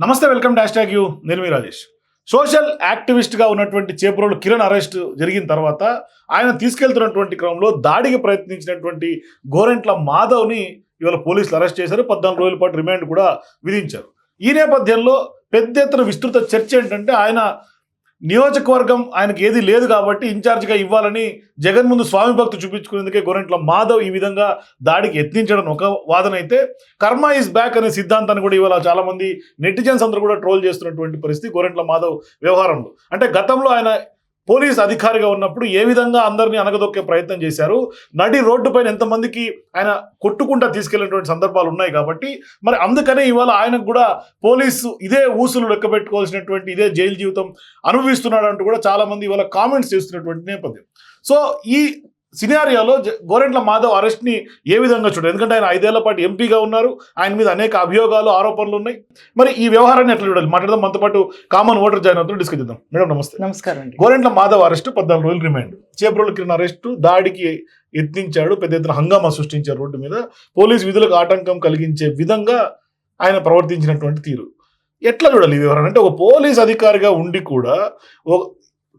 నమస్తే welcome dash tag you. నేను మీ Rajesh. Social యాక్టివిస్ట్గా ఉన్నటువంటి చేపురోలు కిరణ్ అరెస్ట్ జరిగిన తర్వాత ఆయన తీసుకెళ్తున్నటువంటి క్రమంలో దాడికి ప్రయత్నించినటువంటి గోరెంట్ల మాధవ్ని ఇవాళ పోలీసులు అరెస్ట్ చేశారు. పద్నాలుగు రోజుల పాటు రిమాండ్ కూడా విధించారు. ఈ నేపథ్యంలో పెద్ద ఎత్తున విస్తృత చర్చ ఏంటంటే ఆయన నియోజకవర్గం ఆయనకి ఏది లేదు కాబట్టి ఇన్ఛార్జిగా ఇవ్వాలని జగన్ ముందు స్వామి భక్తి చూపించుకునేందుకే గొరెంట్ల మాధవ్ ఈ విధంగా దాడికి యత్నించడం ఒక వాదన అయితే కర్మ ఈజ్ బ్యాక్ అనే సిద్ధాంతాన్ని కూడా ఇవాళ చాలామంది నెటిజన్స్ అందరూ కూడా ట్రోల్ చేస్తున్నటువంటి పరిస్థితి గొరెంట్ల మాధవ్ వ్యవహారంలో. అంటే గతంలో ఆయన పోలీస్ అధికారిగా ఉన్నప్పుడు ఏ విధంగా అందరినీ అనగదొక్కే ప్రయత్నం చేశారు? నడి రోడ్డు పైన ఎంతమందికి ఆయన కొట్టుకుంటా తీసుకెళ్ళినటువంటి సందర్భాలు ఉన్నాయి కాబట్టి మరి అందుకనే ఇవాళ ఆయనకు కూడా పోలీసు ఇదే ఊసులు లెక్క పెట్టుకోవాల్సినటువంటి ఇదే జైలు జీవితం అనుభవిస్తున్నాడు అంటూ కూడా చాలా మంది ఇవాళ కామెంట్స్ చేస్తున్నటువంటి నేపథ్యం. సో ఈ సినారియాలో గోరెంట్ల మాధవ్ అరెస్ట్ని ఏ విధంగా చూడాలి ఎందుకంటే ఆయన ఐదేళ్ళ పాటు ఎంపీగా ఉన్నారు. ఆయన మీద అనేక అభియోగాలు ఆరోపణలు ఉన్నాయి. మరి ఈ వ్యవహారాన్ని ఎట్లా చూడాలి? మాట్లాడదాం. మనతో పాటు కామన్ ఓటర్ జాయిన్ అవుతారు డిస్కస్ చేద్దాం. మేడం నమస్తే. నమస్కారం అండి. గోరెంట్ల మాధవ్ అరెస్టు పద్నాలుగు రోజులు రిమాండ్. చేబ్రోలు కిరణ్ అరెస్టు దాడికి యత్నించాడు పెద్ద ఎత్తున హంగామా సృష్టించారు రోడ్డు మీద. పోలీస్ విధులకు ఆటంకం కలిగించే విధంగా ఆయన ప్రవర్తించినటువంటి తీరు. ఎట్లా చూడాలి ఈ వివరణ అంటే ఒక పోలీస్ అధికారిగా ఉండి కూడా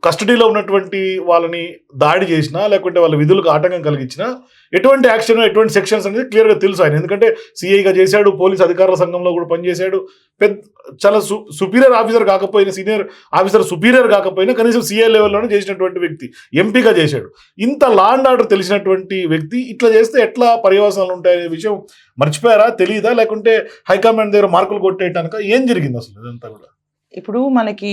కస్టడీలో ఉన్నటువంటి వాళ్ళని దాడి చేసినా లేకుంటే వాళ్ళ విధులకు ఆటంకం కలిగించినా ఎటువంటి యాక్షన్ ఎటువంటి సెక్షన్స్ అనేది క్లియర్గా తెలుసు ఆయన. ఎందుకంటే సిఐగా చేశాడు పోలీస్ అధికారుల సంఘంలో కూడా పనిచేశాడు. పెద్ద చాలా సు సుపీరియర్ ఆఫీసర్ కాకపోయినా సీనియర్ ఆఫీసర్ సుపీరియర్ కాకపోయినా కనీసం సీఏ లెవెల్లోనే చేసినటువంటి వ్యక్తి ఎంపీగా చేశాడు. ఇంత లా అండ్ ఆర్డర్ తెలిసినటువంటి వ్యక్తి ఇట్లా చేస్తే ఎట్లా పర్యవసనాలు ఉంటాయనే విషయం మర్చిపోయారా తెలియదా లేకుంటే హైకమాండ్ దగ్గర మార్కులు కొట్టేయటానిక? ఏం జరిగింది అసలు ఇదంతా కూడా? ఇప్పుడు మనకి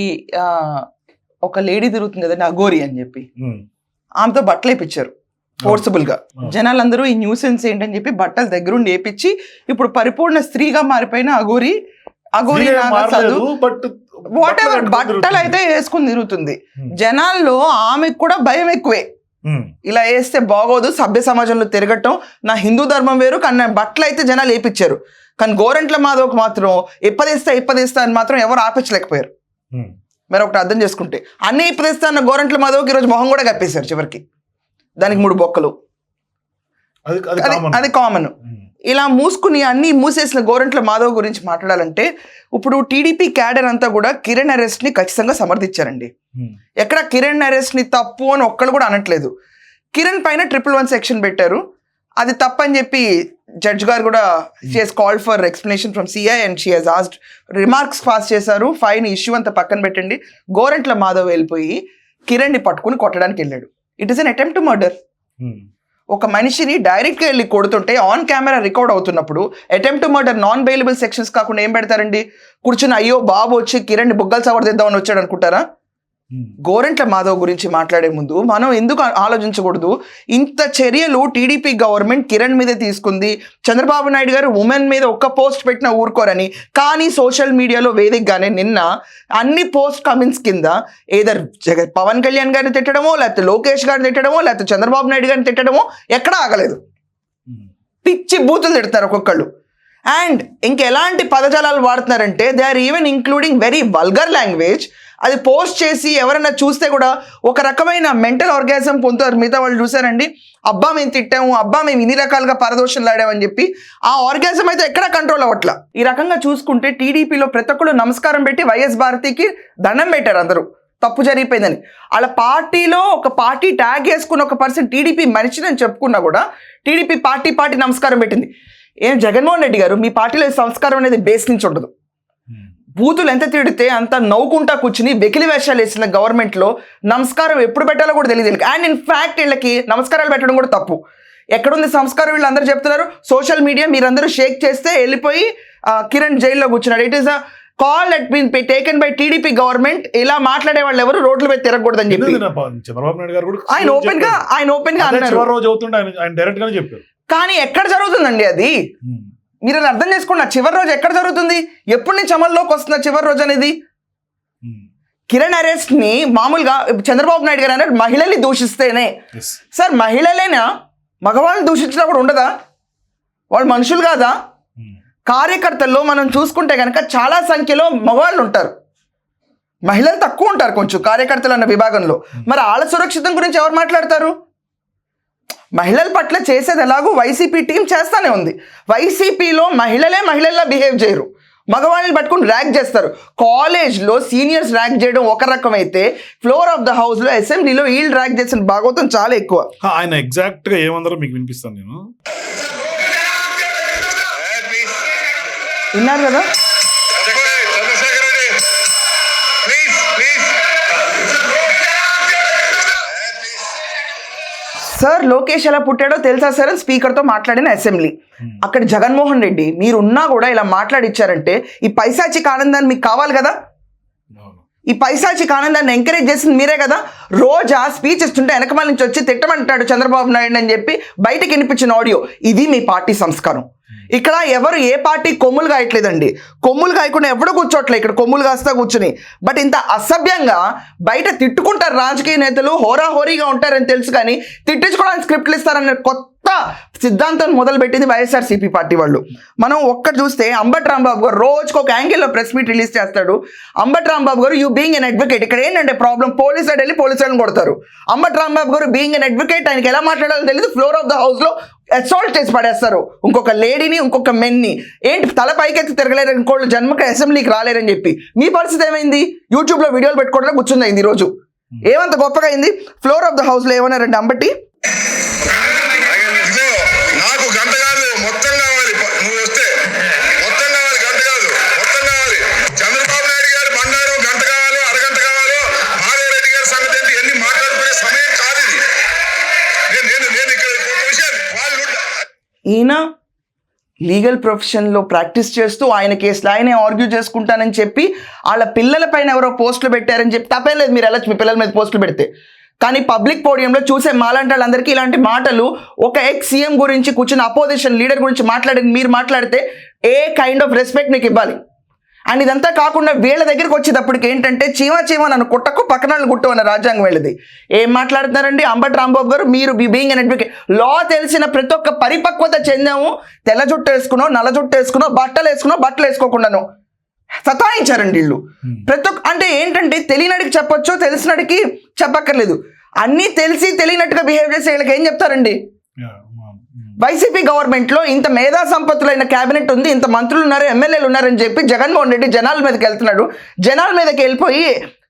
ఒక లేడీ తిరుగుతుంది కదండి అగోరి అని చెప్పి. ఆమెతో బట్టలు వేపించారు ఫోర్సబుల్గా. జనాలందరూ ఈ న్యూసెన్స్ ఏంటని చెప్పి బట్టలు దగ్గరుండి వేపించి ఇప్పుడు పరిపూర్ణ స్త్రీగా మారిపోయిన చదువు బట్ వాట్ ఎవర్ బట్టలు. అయితే వేసుకుని తిరుగుతుంది. జనాల్లో ఆమెకు కూడా భయం ఎక్కువే. ఇలా వేస్తే బాగోదు సభ్య సమాజంలో తిరగటం నా హిందూ ధర్మం వేరు కానీ బట్టలు అయితే జనాలు వేపించారు కానీ గోరంట్ల మాధవ్కి మాత్రం ఇప్పదిస్తా ఇప్పదిస్తా అని మాత్రం ఎవరు ఆపించలేకపోయారు. మరి ఒకటి అర్థం చేసుకుంటే. అన్ని అన్న గోరంట్ల మాధవ్కి ఈరోజు మొహం కూడా కప్పేశారు చివరికి. దానికి మూడు బొక్కలు. అది కామన్ ఉమ్. ఇలా మూసుకుని అన్ని మూసేసిన గోరంట్ల మాధవ్ గురించి మాట్లాడాలంటే ఇప్పుడు టీడీపీ క్యాడర్ అంతా కూడా కిరణ్ అరెస్ట్ని ఖచ్చితంగా సమర్థించారండి. ఉమ్. ఎక్కడ కిరణ్ అరెస్ట్ని తప్పు అని ఒక్కళ్ళు కూడా అనట్లేదు. కిరణ్ పైన ట్రిపుల్ వన్ సెక్షన్ పెట్టారు. అది తప్పని చెప్పి జడ్జ్ గారు కూడా she called for explanation from CI and she has asked remarks pass చేశారు. ఫైన్ ఇష్యూ అంతా పక్కన పెట్టండి. గోరంట్ల మాధవ్ వెళ్ళిపోయి కిరణ్ని పట్టుకుని కొట్టడానికి వెళ్ళాడు. It is an attempt to murder. ఒక మనిషిని డైరెక్ట్గా వెళ్ళి కొడుతుంటే ఆన్ కెమెరా రికార్డ్ అవుతున్నప్పుడు attempt to murder non bailable sections కాకుండా ఏం పెడతారండి? కూర్చుని అయ్యో బాబు వచ్చి కిరణ్ బుగ్గలు సవరదిద్దామని వచ్చాడు అనుకుంటారా. గోరెంట్ల మాధవ్ గురించి మాట్లాడే ముందు మనం ఎందుకు ఆలోచించకూడదు? ఇంత చర్యలు టీడీపీ గవర్నమెంట్ కిరణ్ మీదే తీసుకుంది. చంద్రబాబు నాయుడు గారు ఉమెన్ మీద ఒక్క పోస్ట్ పెట్టిన ఊరుకోరని. కానీ సోషల్ మీడియాలో వేదికగానే నిన్న అన్ని పోస్ట్ కమెంట్స్ కింద ఏదర్ జగన్ పవన్ కళ్యాణ్ గారిని తిట్టడమో లేకపోతే లోకేష్ గారిని తిట్టడమో లేకపోతే చంద్రబాబు నాయుడు గారిని తిట్టడమో ఎక్కడా ఆగలేదు. ఉమ్. పిచ్చి బూతులు తిడతారు ఒక్కొక్కళ్ళు. అండ్ ఇంకెలాంటి పదజాలాలు వాడుతున్నారంటే they are even including very vulgar language. అది పోస్ట్ చేసి ఎవరైనా చూస్తే కూడా ఒక రకమైన మెంటల్ ఆర్గాజం పొందుతారు. మిగతా వాళ్ళు చూసారండి అబ్బా మేము తిట్టాము. అబ్బా మేము ఇన్ని రకాలుగా పరదోషాలు ఆడామని చెప్పి ఆ ఆర్గాజం అయితే ఎక్కడా కంట్రోల్ అవ్వట్లా. ఈ రకంగా చూసుకుంటే టీడీపీలో ప్రతి ఒక్కళ్ళు నమస్కారం పెట్టి వైఎస్ భారతికి దండం పెట్టారు అందరూ. తప్పు జరిగిపోయిందని. వాళ్ళ పార్టీలో ఒక పార్టీ ట్యాగ్ వేసుకున్న ఒక పర్సన్ టీడీపీ మనిషిని చెప్పుకున్నా కూడా టీడీపీ పార్టీ పార్టీ నమస్కారం పెట్టింది. ఏం జగన్మోహన్ రెడ్డి గారు మీ పార్టీలో సంస్కారం అనేది బేస్ నుంచి ఉండదు. బూతులు ఎంత తిడితే అంత నవ్వుకుంటా కూర్చుని వెకిలి వేషాలు వేసిన గవర్నమెంట్లో నమస్కారం ఎప్పుడు పెట్టాలో కూడా తెలియదు అండ్ ఇన్ ఫ్యాక్ట్ వీళ్ళకి నమస్కారాలు పెట్టడం కూడా తప్పు. ఎక్కడుంది సంస్కారం వీళ్ళందరూ చెప్తున్నారు? సోషల్ మీడియా మీరందరూ షేక్ చేస్తే వెళ్ళిపోయి కిరణ్ జైల్లో కూర్చున్నాడు. It is a call at been taken by TDP government ఇలా మాట్లాడే వాళ్ళు ఎవరు? రోడ్ల మీద తిరగకూడదని చెప్పి. ఎందుకు నా- చంద్రబాబు నాయుడు గారు కూడా ఆయన ఓపెన్గా ఆయన ఓపెన్గా అదే అన్నారు. చివరి రోజు అవుతుండే ఆయన ఆయన డైరెక్ట్ గానే చెప్పారు. కానీ ఎక్కడ జరుగుతుందండి అది. మీరు అర్థం చేసుకోండి ఆ చివరి రోజు ఎక్కడ జరుగుతుంది? ఎప్పటి నుంచి అమల్లోకి వస్తుంది ఆ చివరి రోజు అనేది? ఉమ్. కిరణ్ అరెస్ట్ని మామూలుగా చంద్రబాబు నాయుడు గారు అన్నారు మహిళల్ని దూషిస్తేనే. సార్ మహిళలేనా? మగవాళ్ళని దూషించినా కూడా ఉండదా? వాళ్ళు మనుషులు కాదా? ఉమ్. కార్యకర్తల్లో మనం చూసుకుంటే కనుక చాలా సంఖ్యలో మగవాళ్ళు ఉంటారు. మహిళలు తక్కువ ఉంటారు కొంచెం కార్యకర్తలు అన్న విభాగంలో. మరి వాళ్ళ సురక్షితం గురించి ఎవరు మాట్లాడతారు? మహిళల పట్ల చేసేది ఎలాగో వైసీపీ టీం చేస్తానే ఉంది. వైసీపీలో మహిళలే మహిళల్లా బిహేవ్ చేయరు. మగవాళ్ళని పట్టుకుని ర్యాక్ చేస్తారు. కాలేజ్లో సీనియర్స్ ర్యాక్ చేయడం ఒక రకం అయితే ఫ్లోర్ ఆఫ్ ద హౌస్లో అసెంబ్లీలో వీళ్ళు ర్యాక్ చేసిన భాగవతం చాలా ఎక్కువ. ఆయన ఎగ్జాక్ట్గా ఏమందరో మీకు వినిపిస్తాను నేను. విన్నారు కదా? సార్ లోకేష్ ఎలా పుట్టాడో తెలుసా సార్ అని స్పీకర్తో మాట్లాడిన అసెంబ్లీ. అక్కడ జగన్మోహన్ రెడ్డి మీరున్నా కూడా ఇలా మాట్లాడిచ్చారంటే ఈ పైశాచిక ఆనందాన్ని మీకు కావాలి కదా. ఈ పైశాచిక ఆనందాన్ని ఎంకరేజ్ చేసింది మీరే కదా? రోజా స్పీచ్ ఇస్తుంటే వెనకమాల నుంచి వచ్చి తిట్టమంటాడు చంద్రబాబు నాయుడు అని చెప్పి బయటకి వినిపించిన ఆడియో ఇది మీ పార్టీ సంస్కారం ఇక్కడ ఎవరు ఏ పార్టీ కొమ్ములు కాయట్లేదండి. కొమ్ములు కాయకుండా ఎవడు కూర్చోట్లే ఇక్కడ కొమ్ములు కాస్తా కూర్చుని. బట్ ఇంత అసభ్యంగా బయట తిట్టుకుంటారు రాజకీయ నేతలు హోరాహోరీగా ఉంటారని తెలుసు కానీ తిట్టించుకోవడానికి స్క్రిప్ట్లు ఇస్తారన్న కొత్త సిద్ధాంతం మొదలుపెట్టింది వైఎస్ఆర్సీపీ పార్టీ వాళ్ళు. మనం ఒక్కటి చూస్తే అంబట్ రాంబాబు గారు రోజుకు ఒక యాంగిల్లో ప్రెస్ మీట్ రిలీజ్ చేస్తాడు. అంబట్ రాంబాబు గారు యూ బీయింగ్ ఎన్ అడ్వకేట్ ఇక్కడ ఏంటంటే ప్రాబ్లం పోలీస్ సైడ్ వెళ్ళి పోలీస్ వాళ్ళని కొడతారు. అంబట్ రాంబాబు గారు బీయింగ్ ఎన్ అడ్వకేట్ ఆయనకి ఎలా మాట్లాడాలో తెలియదు ఫ్లోర్ ఆఫ్ ద హౌస్లో అసాల్ట్ చేసి పడేస్తారు. ఇంకొక లేడీని ఇంకొక మెన్ని ఏంటి? తల పైకెత్తి తిరగలేరు ఇంకోళ్ళు జన్మకి అసెంబ్లీకి రాలేరని చెప్పి. మీ పరిస్థితి ఏమైంది? యూట్యూబ్లో వీడియోలు పెట్టుకోవడం కూర్చుంది ఈ రోజు ఏమంత గొప్పగా అయింది? ఫ్లోర్ ఆఫ్ ద హౌస్లో ఏమన్నారండి అంబట్టి ఇదిగో నాకు గంట కాదు మొత్తం కావాలి ప- నువ్వు వస్తే మొత్తం కావాలి గంట కాదు మొత్తం కావాలి చంద్రబాబు నాయుడు గారి బండారం గంట కావాలో అరగంట కావాలో మాధవరెడ్డి గారి సంగతి ఏంటి ఎన్ని మాట్లాడుకునే సమయం కాదు ఇది నేను నేను నేను ఇక్కడ ఒక విషయం వాళ్ళు ఈయన లీగల్ ప్రొఫెషన్లో ప్రాక్టీస్ చేస్తూ ఆయన కేసులు ఆయనే ఆర్గ్యూ చేసుకుంటానని చెప్పి వాళ్ళ పిల్లల పైన ఎవరో పోస్టులు పెట్టారని చెప్పి తప్పేం లేదు మీరు వెళ్ళచ్చు మీ పిల్లల మీద పోస్టులు పెడితే. కానీ పబ్లిక్ పోడియంలో చూసే మాలాంటి వాళ్ళందరికీ ఇలాంటి మాటలు ఒక ఎక్స్ సీఎం గురించి కూర్చున్న అపోజిషన్ లీడర్ గురించి మాట్లాడి మీరు మాట్లాడితే ఏ కైండ్ ఆఫ్ రెస్పెక్ట్ నీకు ఇవ్వాలి? అండ్ ఇదంతా కాకుండా వీళ్ళ దగ్గరికి వచ్చేటప్పటికి ఏంటంటే చీమ చీమ నన్ను కుట్టకు పక్కన గుట్టు అన్న రాజ్యాంగం వెళ్ళింది. ఏం మాట్లాడుతున్నారండి? అంబటి రాంబాబు గారు మీరు బీయింగ్ అన్ అడ్వకేట్ లా తెలిసిన ప్రతి ఒక్క పరిపక్వత చెందాము. తెల్ల జుట్టు వేసుకునో నల్ల జుట్టు వేసుకునో బట్టలు వేసుకునో బట్టలు వేసుకోకుండాను. సతాయించారండి వీళ్ళు. ప్రతి ఒక్క అంటే ఏంటంటే తెలియనడికి చెప్పొచ్చు తెలిసినడికి చెప్పక్కర్లేదు. అన్నీ తెలిసి తెలియనట్టుగా బిహేవ్ చేసే వీళ్ళకి ఏం చెప్తారండి. వైసీపీ గవర్నమెంట్లో ఇంత మేధా సంపత్తులైన కేబినెట్ ఉంది ఇంత మంత్రులు ఉన్నారు ఎమ్మెల్యేలు ఉన్నారని చెప్పి జగన్మోహన్ రెడ్డి జనాల మీదకి వెళ్తున్నాడు. జనాల మీదకి వెళ్ళిపోయి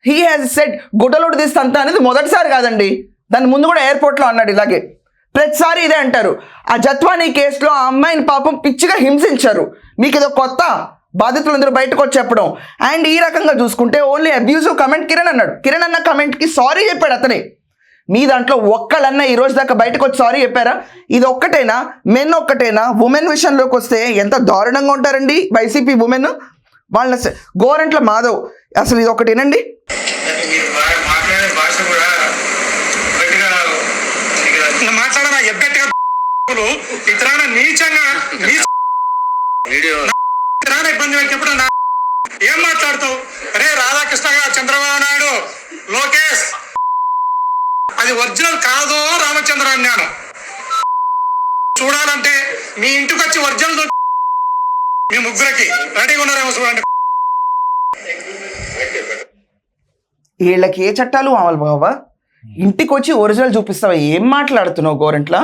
హీ హాజ్ సెట్ గుడ్డలోడు తీస్తంత అనేది మొదటిసారి కాదండి. దాని ముందు కూడా ఎయిర్పోర్ట్లో అన్నాడు ఇలాగే. ప్రతిసారి ఇదే అంటారు. ఆ జత్వానీ కేసులో ఆ అమ్మాయిని పాపం పిచ్చిగా హింసించారు. మీకు ఇది కొత్త బాధితులందరూ బయటకు వచ్చి చెప్పడం. అండ్ ఈ రకంగా చూసుకుంటే ఓన్లీ అబ్యూజివ్ కమెంట్ కిరణ్ అన్నాడు. కిరణ్ అన్న కమెంట్కి సారీ చెప్పాడు అతనే. మీ దాంట్లో ఒక్కళ్ళన్నా ఈ రోజు దాకా బయటకు వచ్చి సారీ చెప్పారా? ఇది ఒక్కటేనా? మెన్ ఒక్కటేనా? ఉమెన్ విషయంలోకి వస్తే ఎంత దారుణంగా ఉంటారండి వైసీపీ ఉమెన్? వాళ్ళ గోరంట్ల మాధవ్. అసలు ఇది ఒకటి వినండి. మీరు బాగా మాట్లాడే భాష కూడా గట్టిగా మాట్లాడరా? ఎగ్గట్టిగా ఇతరాన నీచంగా నీచ వీడియో. ఇతరాన ఇబ్బంది పెట్టినప్పుడు నా ఏం మాట్లాడుతావు? అరే రాధాకృష్ణ గారు చంద్రబాబు నాయుడు లోకేష్. అది ఒరిజినల్ కాదో రామచంద్ర అన్నాను చూడాలంటే మీ ఇంటికి వచ్చి ఒరిజినల్ మీ ముగ్గురికి. రెడీగా ఉన్నారేమో చూడండి. వీళ్ళకి ఏ చట్టాలు అమలు బావా? ఇంటికి వచ్చి ఒరిజినల్ చూపిస్తావా? ఏం మాట్లాడుతున్నావు గోరంట్ల?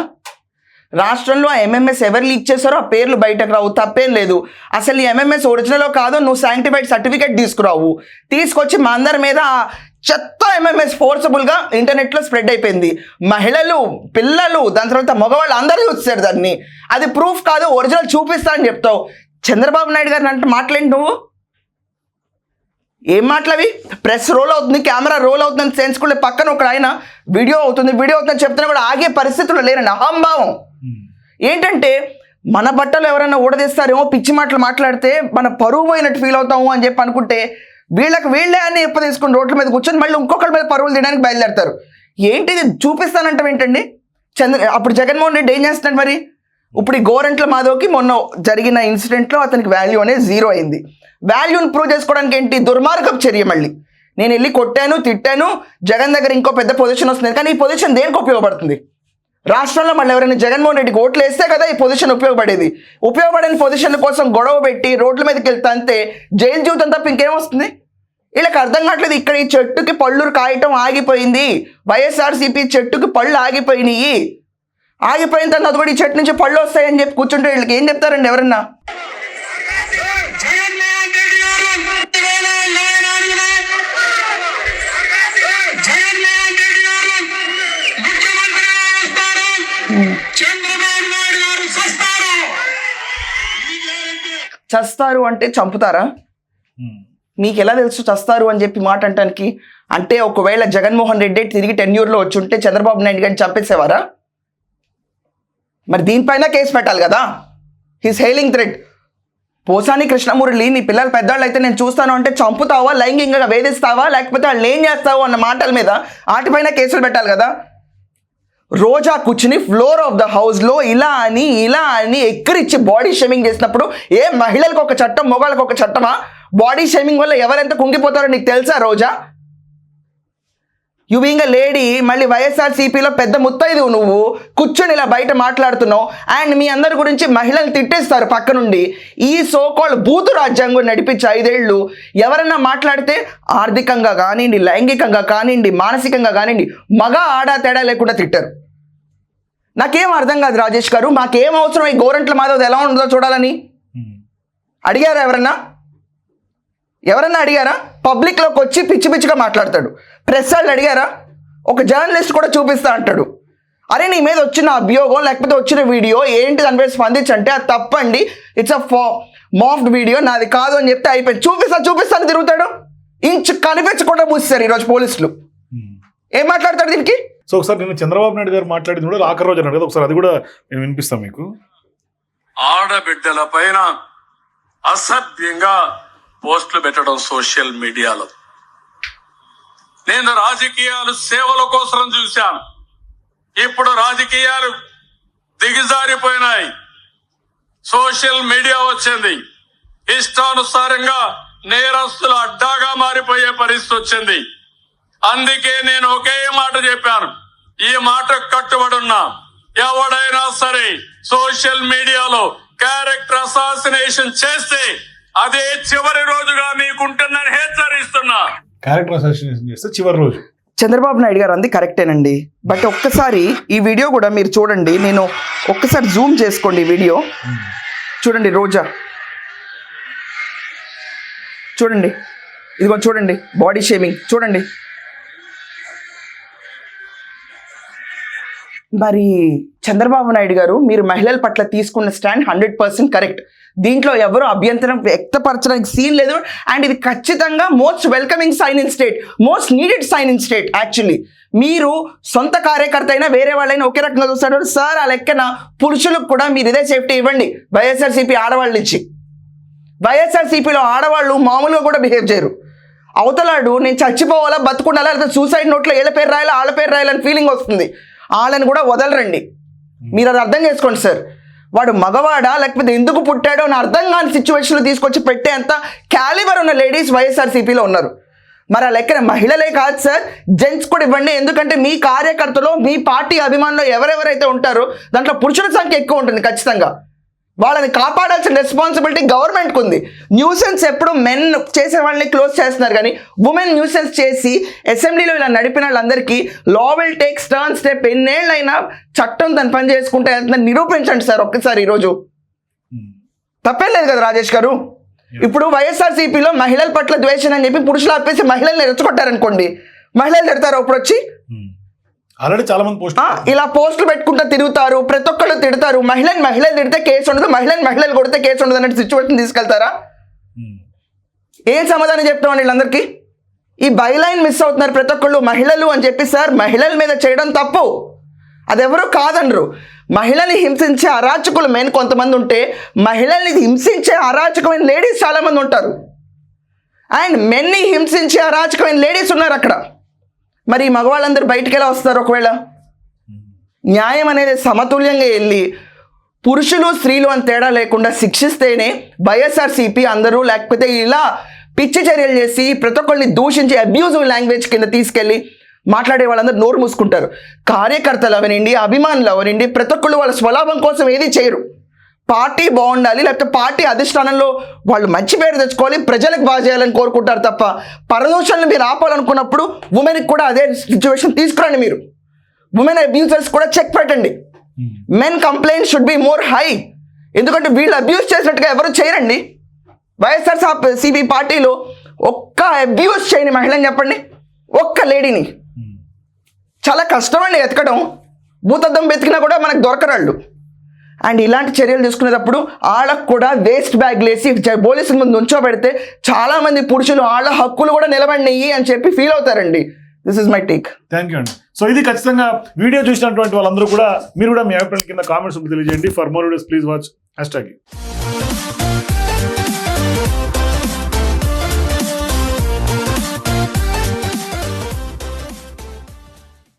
రాష్ట్రంలో ఆ ఎంఎంఎస్ ఎవరు లీక్ చేశారో ఆ పేర్లు బయటకు రావు తప్పేం లేదు. అసలు ఈ ఎంఎంఎస్ ఒరిజినల్ కాదో నువ్వు సైంటిఫైడ్ సర్టిఫికేట్ తీసుకురావు. తీసుకొచ్చి మా అందరి మీద ఆ చెత్త ఎంఎంఎస్ ఫోర్సబుల్గా ఇంటర్నెట్లో స్ప్రెడ్ అయిపోయింది. మహిళలు పిల్లలు దాని తర్వాత మగవాళ్ళు అందరూ చూస్తారు దాన్ని. అది ప్రూఫ్ కాదు ఒరిజినల్ చూపిస్తా అని చెప్తావు. చంద్రబాబు నాయుడు గారిని అంటే మాట్లాడి నువ్వు? ఏం మాటలవి ప్రెస్ రోల్ అవుతుంది కెమెరా రోల్ అవుతుందని కూడా పక్కన ఒక ఆయన వీడియో అవుతుంది వీడియో అవుతుందని చెప్తున్నా కూడా ఆగే పరిస్థితుల్లో లేరండి అహంభావం ఏంటంటే మన బట్టలు ఎవరైనా ఊడదీస్తారేమో పిచ్చి మాటలు మాట్లాడితే మన పరువు పోయినట్టు ఫీల్ అవుతాము అని చెప్పి అనుకుంటే వీళ్ళకి వీళ్ళే అని ఎప్ప తీసుకుని రోడ్ల మీద కూర్చొని మళ్ళీ ఇంకొకరి మీద పరువులు తీయడానికి బయలుదేరతారు. ఏంటిది చూపిస్తానంటే ఏంటండి? చంద్ర అప్పుడు జగన్మోహన్ రెడ్డి ఏం చేస్తున్నాడు మరి? ఇప్పుడు ఈ గోరంట్ల మాధవ్కి మొన్న జరిగిన ఇన్సిడెంట్లో అతనికి వాల్యూ అనేది జీరో అయింది. వాల్యూని ప్రూవ్ చేసుకోవడానికి ఏంటి? దుర్మార్గపు చర్య మళ్ళీ. నేను వెళ్ళి కొట్టాను తిట్టాను జగన్ దగ్గర ఇంకో పెద్ద పొజిషన్ వస్తుంది. కానీ ఈ పొజిషన్ దేనికి ఉపయోగపడుతుంది? రాష్ట్రంలో మళ్ళీ ఎవరైనా జగన్మోహన్ రెడ్డికి ఓట్లు వేస్తే కదా ఈ పొజిషన్ ఉపయోగపడేది. ఉపయోగపడని పొజిషన్ల కోసం గొడవ పెట్టి రోడ్ల మీదకి వెళ్తే అంతే. జైలు జీవితం తప్ప ఇంకేం వస్తుంది? వీళ్ళకి అర్థం కావట్లేదు ఇక్కడ ఈ చెట్టుకి పళ్ళు కాయటం ఆగిపోయింది. వైఎస్ఆర్సీపీ చెట్టుకి పళ్ళు ఆగిపోయినాయి. ఆగిపోయిన తర్వాత కూడా ఈ చెట్టు నుంచి పళ్ళు వస్తాయని చెప్పి కూర్చుంటే వీళ్ళకి ఏం చెప్తారండి ఎవరన్నా? చస్తారు అంటే చంపుతారా? మీకు ఎలా తెలుసు చస్తారు అని చెప్పి మాట అంటానికి? అంటే ఒకవేళ జగన్మోహన్ రెడ్డి తిరిగి టెన్యూర్లో వచ్చి ఉంటే చంద్రబాబు నాయుడు గారిని చంపేసేవారా? మరి దీనిపైన కేసు పెట్టాలి కదా? He's hailing threat Posani Krishnamurali నీ పిల్లలు పెద్దవాళ్ళు అయితే నేను చూస్తాను అంటే చంపుతావా? లైంగికంగా వేధిస్తావా? లేకపోతే వాళ్ళు ఏం చేస్తావు అన్న మాటల మీద వాటిపైన కేసులు పెట్టాలి కదా? రోజా కూర్చుని ఫ్లోర్ ఆఫ్ ద హౌస్లో ఇలా అని ఇలా అని ఎక్కరిచ్చి బాడీ షేమింగ్ చేసినప్పుడు ఏ మహిళలకు ఒక చట్టం మొగాళ్ళకు ఒక చట్టమా? బాడీ షేమింగ్ వల్ల ఎవరెంత కుంగిపోతారో నీకు తెలుసా Roja? You being a lady మళ్ళీ వైఎస్ఆర్ సిపిలో పెద్ద ముత్తైదు నువ్వు. కూర్చొని ఇలా బయట మాట్లాడుతున్నావు. అండ్ మీ అందరి గురించి మహిళలు తిట్టేస్తారు పక్క నుండి. ఈ సోకోళ్ళు బూతు రాజ్యాంగం నడిపించి ఐదేళ్ళు ఎవరన్నా మాట్లాడితే ఆర్థికంగా కానివ్వండి లైంగికంగా కానివ్వండి మానసికంగా కానివ్వండి మగ ఆడ తేడా లేకుండా తిట్టారు. నాకేం అర్థం కాదు రాజేష్ గారు మాకేం అవసరం ఈ గోరంట్ల మాధవ్ ఎలా ఉందో చూడాలని? అడిగారా ఎవరన్నా? ఎవరన్నా అడిగారా? పబ్లిక్లోకి వచ్చి పిచ్చి పిచ్చిగా మాట్లాడతాడు. ప్రెస్ వాళ్ళు అడిగారా? ఒక జర్నలిస్ట్ కూడా చూపిస్తా అంటాడు. అరే నీ మీద వచ్చిన అభియోగం లేకపోతే వచ్చిన వీడియో ఏంటి దాని మీద స్పందించంటే అది తప్పండి. ఇట్స్ అ ఫా మాఫ్డ్ వీడియో నాది కాదు అని చెప్తే అయిపోయింది. చూపిస్తా చూపిస్తాను తిరుగుతాడు. ఇంచు కనిపించకుండా మూసేశారు ఈరోజు పోలీసులు. ఏం మాట్లాడతాడు దీనికి? సో ఒకసారి నిన్న చంద్రబాబు నాయుడు గారు మాట్లాడింది కూడా ఆఖరి రోజు అన్నాడు కదా ఒకసారి అది కూడా నేను వినిపిస్తాను మీకు. ఆడబిడ్డల పైన అసభ్యంగా పోస్టులు పెట్టడం సోషల్ మీడియాలో. నేను రాజకీయాలు సేవల కోసం చూశాను. ఇప్పుడు రాజకీయాలు దిగజారిపోయినాయి. సోషల్ మీడియా వచ్చింది. ఇష్టానుసారంగా నేరస్తుల అడ్డాగా మారిపోయే పరిస్థితి వచ్చింది. అందుకే నేను ఒకే మాట చెప్పాను. ఈ మాట కట్టుబడి ఉన్నా ఎవడైనా సరే సోషల్ మీడియాలో క్యారెక్టర్ అసాసినేషన్ చేస్తే అదే చివరి రోజుగా మీకుంటుందని హెచ్చరిస్తున్నా. క్యారెక్టర్ అసోసియేషన్ చేస్తే చివరి రోజు. చంద్రబాబు నాయుడు గారు అంది కరెక్టేనండి. బట్ ఒక్కసారి ఈ వీడియో కూడా మీరు చూడండి. నేను ఒక్కసారి జూమ్ చేసుకోండి ఈ వీడియో. చూడండి రోజా. చూడండి. ఇదిగో చూడండి. బాడీ షేమింగ్ చూడండి. మరి చంద్రబాబు నాయుడు గారు మీరు మహిళల పట్ల తీసుకున్న స్టాండ్ హండ్రెడ్ పర్సెంట్ కరెక్ట్ దీంట్లో ఎవరు అభ్యంతరం వ్యక్తపరచడానికి సీన్ లేదు. అండ్ ఇది ఖచ్చితంగా most welcoming sign in state most needed sign in state actually మీరు సొంత కార్యకర్త అయినా వేరే వాళ్ళైనా ఒకే రకంగా చూస్తాడు సార్ ఆ లెక్కన పురుషులకు కూడా మీరు ఇదే సేఫ్టీ ఇవ్వండి. వైఎస్ఆర్సీపీ ఆడవాళ్ళ నుంచి. వైఎస్ఆర్సీపీలో ఆడవాళ్ళు మామూలుగా కూడా బిహేవ్ చేయరు. అవతలాడు నేను చచ్చిపోవాలా బతుకుండాలా లేదా సూసైడ్ నోట్లో ఏళ్ళ పేరు రాయాలా ఆళ్ళ పేరు రాయాలని ఫీలింగ్ వస్తుంది. వాళ్ళని కూడా వదలరండి. మీరు అది అర్థం చేసుకోండి సార్. వాడు మగవాడా లేకపోతే ఎందుకు పుట్టాడో అని అర్థం కాని సిచ్యువేషన్లో తీసుకొచ్చి పెట్టేంత క్యాలిబర్ ఉన్న లేడీస్ వైఎస్ఆర్సీపీలో ఉన్నారు. మరి ఆ లెక్కన మహిళలే కాదు సార్ జెంట్స్ కూడా ఇవ్వండి. ఎందుకంటే మీ కార్యకర్తలో మీ పార్టీ అభిమానులు ఎవరెవరైతే ఉంటారో దాంట్లో పురుషుల సంఖ్య ఎక్కువ ఉంటుంది ఖచ్చితంగా. వాళ్ళని కాపాడాల్సిన రెస్పాన్సిబిలిటీ గవర్నమెంట్కి ఉంది న్యూసెన్స్ ఎప్పుడు మెన్ చేసే వాళ్ళని క్లోజ్ చేస్తున్నారు కానీ ఉమెన్ న్యూసెన్స్ చేసి అసెంబ్లీలో ఇలా నడిపిన వాళ్ళందరికీ law will take stern step ఎన్నేళ్ళైనా చట్టం తన పని చేసుకుంటే వెళ్తుందని నిరూపించండి సార్ ఒక్కసారి ఈరోజు. తప్పేం లేదు కదా రాజేష్ గారు? ఇప్పుడు వైఎస్ఆర్సీపీలో మహిళల పట్ల ద్వేషం అని చెప్పి పురుషులు ఆపేసి మహిళల్ని రెచ్చగొట్టారనుకోండి మహిళలు తిడతారు అప్పుడు వచ్చి ఆల్రెడీ చాలా మంది పోస్ట్ ఇలా పోస్టులు పెట్టుకుంటూ తిరుగుతారు ప్రతి ఒక్కళ్ళు తిడతారు మహిళని మహిళలు తిడితే కేసు ఉండదు మహిళని మహిళలు కొడితే కేసు ఉండదు అన్నట్టు సిచ్యువేషన్ తీసుకెళ్తారా? ఏం సమాధానం చెప్తాం వీళ్ళందరికీ? ఈ బైలైన్ మిస్ అవుతున్నారు ప్రతి ఒక్కళ్ళు మహిళలు అని చెప్పి సార్ మహిళల మీద చేయడం తప్పు. అదెవరూ కాదనరు. మహిళల్ని హింసించే అరాచకులు మెయిన్ కొంతమంది ఉంటే మహిళల్ని హింసించే అరాచకమైన లేడీస్ చాలామంది ఉంటారు. అండ్ మెన్ని హింసించే అరాచకమైన లేడీస్ ఉన్నారు అక్కడ. మరి ఈ మగవాళ్ళందరూ బయటికి ఎలా వస్తారు ఒకవేళ? న్యాయం అనేది సమతుల్యంగా వెళ్ళి పురుషులు స్త్రీలు అని తేడా లేకుండా శిక్షిస్తేనే వైఎస్ఆర్సీపీ అందరూ లేకపోతే ఇలా పిచ్చి చర్యలు చేసి ప్రతి ఒక్కరిని దూషించి అబ్యూజివ్ లాంగ్వేజ్ కింద తీసుకెళ్ళి మాట్లాడే వాళ్ళందరూ నోరు మూసుకుంటారు. కార్యకర్తలు అవనండి అభిమానులు అవనండి ప్రతి ఒక్కళ్ళు వాళ్ళ స్వలాభం కోసం ఏది చేయరు. పార్టీ బాగుండాలి లేకపోతే పార్టీ అధిష్టానంలో వాళ్ళు మంచి పేరు తెచ్చుకోవాలి ప్రజలకు బాగా చేయాలని కోరుకుంటారు తప్ప పరదోషాలను మీరు ఆపాలనుకున్నప్పుడు ఉమెన్కి కూడా అదే సిచ్యువేషన్ తీసుకురండి మీరు. ఉమెన్ అబ్యూజర్స్ కూడా చెక్ పెట్టండి. Men complaint should be more high ఎందుకంటే వీళ్ళు అబ్యూస్ చేసినట్టుగా ఎవరు చేయరండి. వైఎస్ఆర్ సిబి పార్టీలో ఒక్క అబ్యూస్ చేయని మహిళని చెప్పండి. ఒక్క లేడీని చాలా కష్టం అండి ఎతకడం. భూతద్దం వెతికినా కూడా మనకు దొరకరాళ్ళు. అండ్ ఇలాంటి చర్యలు తీసుకునేటప్పుడు వాళ్ళకు కూడా వేస్ట్ బ్యాగ్ లేసి జ- పోలీసుల ముందు ఉంచోబెడితే చాలామంది పురుషులు వాళ్ళ హక్కులు కూడా నిలబడినాయి అని చెప్పి ఫీల్ అవుతారండి. This is my take thank you అండి. సో ఇది ఖచ్చితంగా వీడియో చూసినటువంటి వాళ్ళందరూ కూడా మీరు కూడా మీ అభిప్రాయం కింద కామెంట్స్ తెలియజేయండి. For more videos please watch hashtag